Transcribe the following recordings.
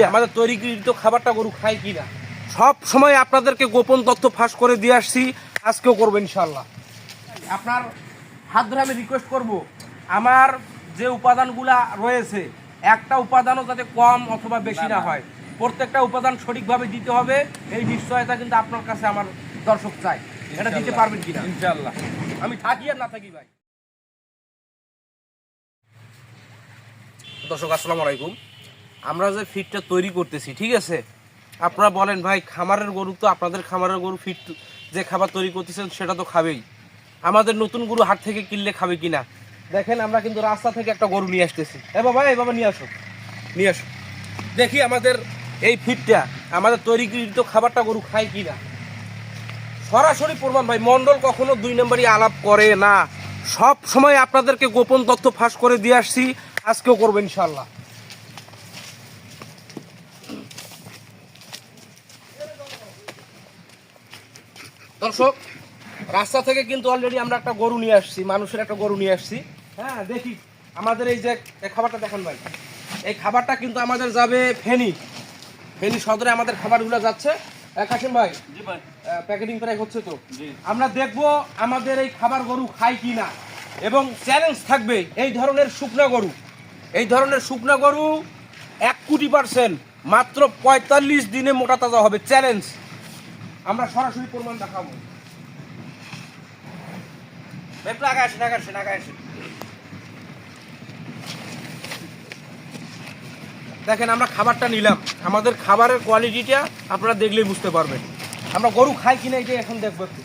ফিটটা আমাদের তৈরিকৃত খাবারটা গরু খায় কিনা। সব সময় আপনাদেরকে গোপন তথ্য ফাঁস করে দিয়ে আসছি আজকেও করব ইনশাল্লাহ আপনার হাত ধরে আমি রিকোয়েস্ট করব আমার যে উপাদানগুলা রয়েছে একটা উপাদানও যাতে কম অথবা বেশি না হয়। প্রত্যেকটা উপাদান সঠিকভাবে দিতে হবে এই নিশ্চয়তা কিন্তু আপনার কাছে আমার দর্শক চাই এটা দিতে পারবেন কিনা? ইনশাল্লাহ আমি থাকি আর না থাকি ভাই। দর্শক আসসালামু আলাইকুম। আমরা যে ফিডটা তৈরি করতেছি, ঠিক আছে? আপনারা বলেন, ভাই, খামারের গরু তো আপনাদের খামারের গরু ফিড যে খাবার তৈরি করতেছেন, সেটা তো খাবেই। আমাদের নতুন গরু হাট থেকে কিনলে খাবে কিনা? দেখেন, আমরা কিন্তু রাস্তা থেকে একটা গরু নিয়ে আসতেছি। এ বাবা এই বাবা, নিয়ে আসো। নিয়ে আসো। দেখি আমাদের এই ফিডটা আমাদের তৈরিকৃত খাবারটা গরু খায় কিনা। সরাসরি প্রমাণ, ভাই মন্ডল কখনো দুই নম্বরই আলাপ করে না। সব সময় আপনাদেরকে গোপন তথ্য ফাঁস করে দিয়ে আসছি। আজকেও করব ইনশাল্লাহ দর্শক রাস্তা থেকে কিন্তু অলরেডি আমরা একটা গরু নিয়ে আসছি মানুষের একটা গরু নিয়ে আসছি। হ্যাঁ দেখি আমাদের এই যে এই খাবারটা দেখেন ভাই। এই খাবারটা কিন্তু আমাদের যাবে ফেনী। ফেনি সদরে আমাদের খাবারগুলো যাচ্ছে। কাশিম ভাই প্যাকেটিং প্রায় হচ্ছে তো। আমরা দেখব আমাদের এই খাবার গরু খায় কি না। এবং চ্যালেঞ্জ থাকবে এই ধরনের শুকনা গরু। এই ধরনের শুকনা গরু এক কোটি পার্সেন্ট মাত্র পঁয়তাল্লিশ দিনে মোটা তাজা হবে। চ্যালেঞ্জ আমরা সরাসরি প্রমাণ দেখাবো। একটু আগে আসেন আগে আসেন আগে আসেন। দেখেন আমরা খাবারটা নিলাম। আমাদের খাবারের কোয়ালিটিটা আপনারা দেখলেই বুঝতে পারবেন। আমরা গরু খাই কিনা এটাই এখন দেখব একটু।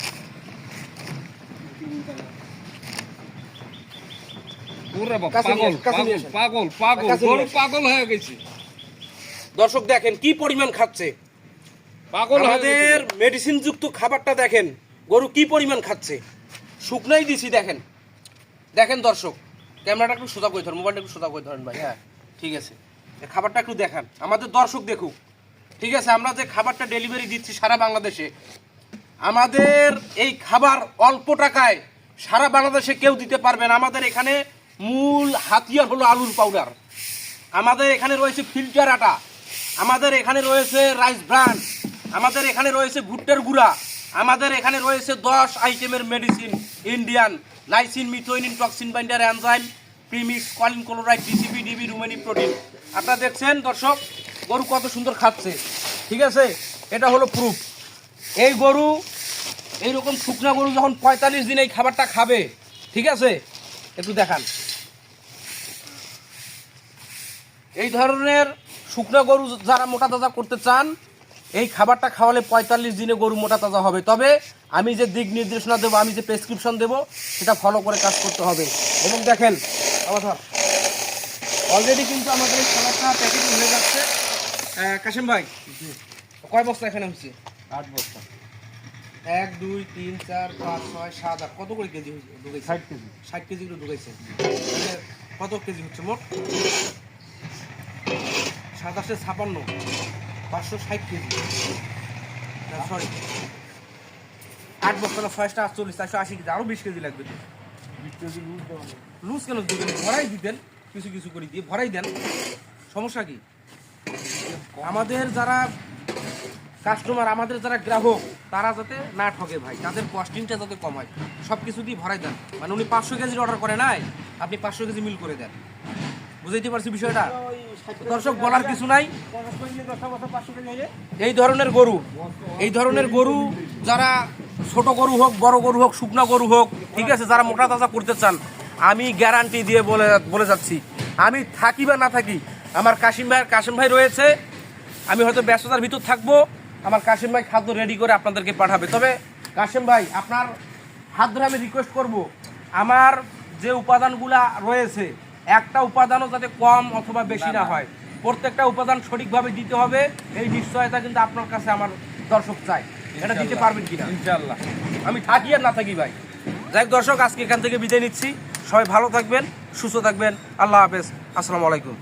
পাগল পাগল পাগল হয়ে গেছে। দর্শক দেখেন কি পরিমাণ খাচ্ছে? আমাদের মেডিসিন যুক্ত খাবারটা দেখেন, গরু কি পরিমাণ খাচ্ছে? শুকনাই দিছি, দেখেন। দেখেন দর্শক, ক্যামেরাটা একটু সোজা করে ধরেন, মোবাইলটা একটু সোজা করে ধরেন ভাই হ্যাঁ ঠিক আছে। খাবারটা একটু দেখান। আমাদের দর্শক দেখুক, ঠিক আছে, আমরা যে খাবারটা ডেলিভারি দিচ্ছি সারা বাংলাদেশে, আমাদের এই খাবার অল্প টাকায় সারা বাংলাদেশে কেউ দিতে পারবে না। আমাদের এখানে মূল হাতিয়ার হলো আলুর পাউডার আমাদের এখানে রয়েছে ফিল্টার আটা। আমাদের এখানে রয়েছে রাইস ব্রান্ড আমাদের এখানে রয়েছে ভুট্টার গুঁড়া। আমাদের এখানে রয়েছে দশ আইটেমের medicine Indian lysine methionine toxin binder enzyme premix choline chloride DCP DB রুমেনি protein আপনারা দেখছেন, দর্শক, গরু কত সুন্দর খাচ্ছে। ঠিক আছে? এটা হলো প্রুফ এই গরু, এইরকম শুকনা গরু যখন পঁয়তাল্লিশ দিন এই খাবারটা খাবে, ঠিক আছে? একটু দেখান। এই ধরনের শুকনো গরু যারা মোটা তাজা করতে চান এই খাবারটা খাওয়ালে পঁয়তাল্লিশ দিনে গরু মোটা তাজা হবে। তবে আমি যে দিক নির্দেশনা দেবো আমি যে প্রেসক্রিপশন দেবো সেটা ফলো করে কাজ করতে হবে। এবং দেখেন আমার অলরেডি কিন্তু আমাদের এই খাবারটা প্যাকেটিং হয়ে যাচ্ছে। কাশিম ভাই কয় বস্তা এখানে হচ্ছে? আট বস্তা। এক দুই তিন চার পাঁচ ছয় সাত আট। কত করে কেজি ঢুকেছে ষাট কেজি। ষাট কেজি করে ঢুকেছে কত কেজি হচ্ছে মোট? সাতাশে ছাপান্ন। পাঁচশো ষাট কেজি। সরি আট বস্তা ছয়শটা আটচল্লিশ চারশো আশি কেজি আরও বিশ কেজি লাগবে লুজ লুজ কেন দিবেন ভরাই দিতেন কিছু কিছু করে দিয়ে ভরাই দেন। সমস্যা কি? আমাদের যারা কাস্টমার আমাদের যারা গ্রাহক তারা যাতে না ঠকে ভাই তাদের কস্টিংটা যাতে কম হয় সব কিছু দিয়ে ভরাই দেন। মানে উনি পাঁচশো কেজির অর্ডার করে নাই আপনি পাঁচশো কেজি মিল করে দেন। বুঝাইতে পারছি বিষয়টা? দর্শক, বলার কিছু নাই। এই ধরনের গরু, এই ধরনের গরু যারা ছোট গরু হোক, বড় গরু হোক, শুকনো গরু হোক, ঠিক আছে, যারা মোটা তাজা করতে চান, আমি গ্যারান্টি দিয়ে বলে বলে যাচ্ছি। আমি থাকি বা না থাকি, আমার কাশিম ভাই কাশিম ভাই রয়েছে, আমি হয়তো ব্যস্ততার ভিতর থাকব, আমার কাশিম ভাই খাদ্য রেডি করে আপনাদেরকে পাঠাবে। তবে কাশিম ভাই, আপনার হাত ধরে আমি রিকোয়েস্ট করব, আমার যে উপাদানগুলা রয়েছে একটা উপাদানও যাতে কম অথবা বেশি না হয়। প্রত্যেকটা উপাদান সঠিকভাবে দিতে হবে এই নিশ্চয়তা কিন্তু আপনার কাছে আমার দর্শক চাই এটা দিতে পারবেন কিনা? ইনশাল্লাহ আমি থাকি আর না থাকি ভাই। যাই হোক দর্শক আজকে এখান থেকে বিদায় নিচ্ছি। সবাই ভালো থাকবেন সুস্থ থাকবেন। আল্লাহ হাফেজ। আসসালামু আলাইকুম।